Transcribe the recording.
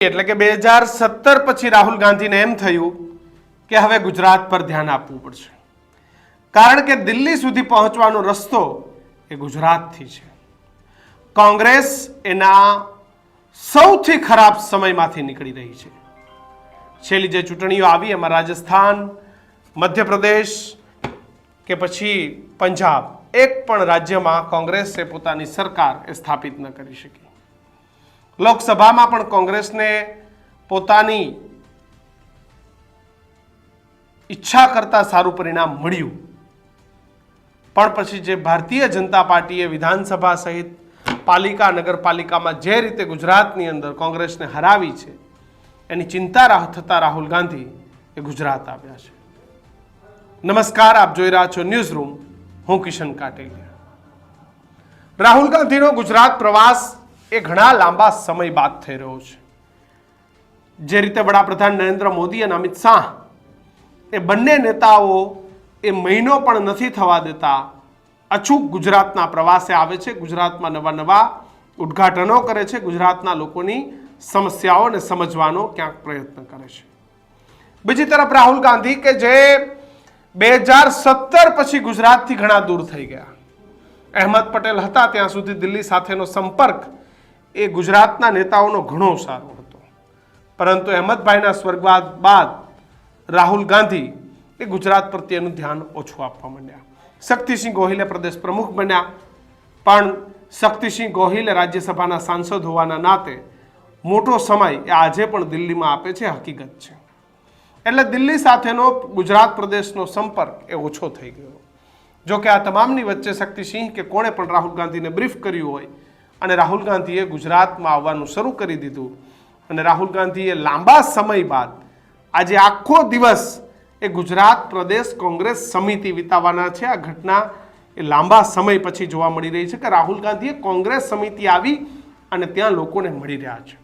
એટલે કે બે હજાર સત્તર પછી રાહુલ ગાંધીને એમ થયું કે હવે ગુજરાત પર ધ્યાન આપવું પડશે. કારણ કે દિલ્હી સુધી પહોંચવાનો રસ્તો એ ગુજરાતથી છે. કોંગ્રેસ એના સૌથી ખરાબ સમયમાંથી નીકળી રહી છે. છેલ્લી જે ચૂંટણીઓ આવી એમાં રાજસ્થાન, મધ્યપ્રદેશ કે પછી પંજાબ, એક પણ રાજ્યમાં કોંગ્રેસે પોતાની સરકાર એ સ્થાપિત ન કરી શકી. લોકસભામાં પણ કોંગ્રેસને પોતાની ઈચ્છા કરતાં સારું પરિણામ મળ્યું. પણ પછી જે ભારતીય જનતા પાર્ટીએ વિધાનસભા સહિત પાલિકા, નગરપાલિકામાં જે રીતે ગુજરાતની અંદર કોંગ્રેસને હરાવી છે, એની ચિંતા રાહ થતા રાહુલ ગાંધી એ ગુજરાત આવ્યા છે. નમસ્કાર, આપ જોઈ રહ્યા છો ન્યૂઝ રૂમ હું કિશન કાટેલિયા. રાહુલ ગાંધીનો ગુજરાત પ્રવાસ એ ઘણા લાંબા સમય બાદ થઈ રહ્યો છે. જે રીતે વડાપ્રધાન નરેન્દ્ર મોદી અને અમિત શાહ એ બંને નેતાઓ એ મહિનો પણ નથી થવા દેતા, અચૂક ગુજરાતના પ્રવાસે આવે છે, ગુજરાતમાં નવા નવા ઉદ્ઘાટનો કરે છે, ગુજરાતના લોકોની સમસ્યાઓને સમજવાનો ક્યાંક પ્રયત્ન કરે છે. બીજી તરફ રાહુલ ગાંધી કે જે બે હજાર સત્તર પછી ગુજરાતથી ઘણા દૂર થઈ ગયા. અહેમદ પટેલ હતા ત્યાં સુધી દિલ્હી સાથેનો સંપર્ક એ ગુજરાતના નેતાઓનો ઘણો સારો હતો. પરંતુ અહેમદભાઈના સ્વર્ગવાદ બાદ રાહુલ ગાંધી એ ગુજરાત પ્રત્યેનું ધ્યાન ઓછું આપવા માંડ્યા. શક્તિસિંહ ગોહિલે પ્રદેશ પ્રમુખ બન્યા. પણ શક્તિસિંહ ગોહિલ રાજ્યસભાના સાંસદ હોવાના નાતે મોટો સમય એ આજે પણ દિલ્હીમાં આપે છે, હકીકત છે. એટલે દિલ્હી સાથેનો ગુજરાત પ્રદેશનો સંપર્ક એ ઓછો થઈ ગયો. જો કે આ તમામની વચ્ચે શક્તિસિંહ કે કોણે પણ રાહુલ ગાંધીને બ્રીફ કર્યું હોય અને રાહુલ ગાંધીએ ગુજરાતમાં આવવાનું શરૂ કરી દીધું. અને રાહુલ ગાંધીએ લાંબા સમય બાદ આજે આખો દિવસ એ ગુજરાત પ્રદેશ કોંગ્રેસ સમિતિ વિતાવવાના છે. આ ઘટના એ લાંબા સમય પછી જોવા મળી રહી છે કે રાહુલ ગાંધીએ કોંગ્રેસ સમિતિ આવી અને ત્યાં લોકોને મળી રહ્યા છે.